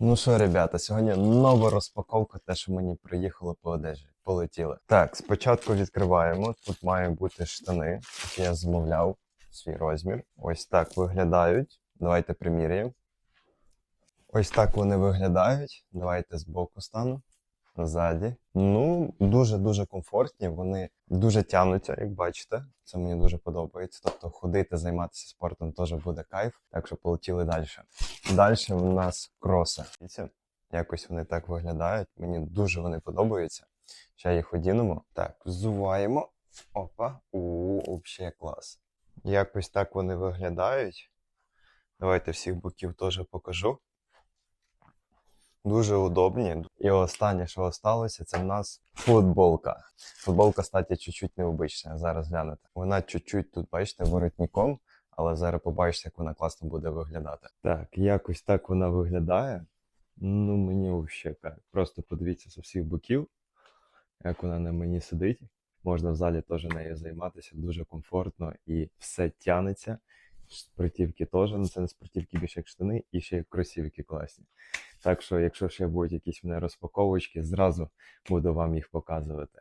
Ну що, ребята, сьогодні нова розпаковка, те, що мені приїхало по одежі. Полетіли. Так, спочатку відкриваємо. Тут мають бути штани, які я замовляв свій розмір. Ось так виглядають. Давайте приміряємо. Ось так вони виглядають. Давайте збоку стану. Ззаді. Ну, дуже-дуже комфортні. Вони дуже тягнуться, як бачите. Це мені дуже подобається. Тобто ходити, займатися спортом теж буде кайф. Так що полетіли далі. Далі в нас кроси. Якось вони так виглядають. Мені дуже вони подобаються. Ще їх одінемо. Так, взуваємо. Опа. У, взагалі клас. Якось так вони виглядають. Давайте всіх боків теж покажу. Дуже удобні. І останнє, що осталося, це в нас футболка. Футболка, кстати, чуть-чуть необична. Зараз глянете. Вона чуть-чуть тут, бачите, воротником, але зараз побачите, як вона класно буде виглядати. Так, якось так вона виглядає. Ну, мені взагалі. Просто подивіться з усіх боків, як вона на мені сидить. Можна в залі теж нею займатися дуже комфортно і все тянеться. Спортивки теж, ну це не спортивки більше як штани, і ще й кросівки класні. Так що, якщо ще будуть якісь в мене розпаковочки, зразу буду вам їх показувати.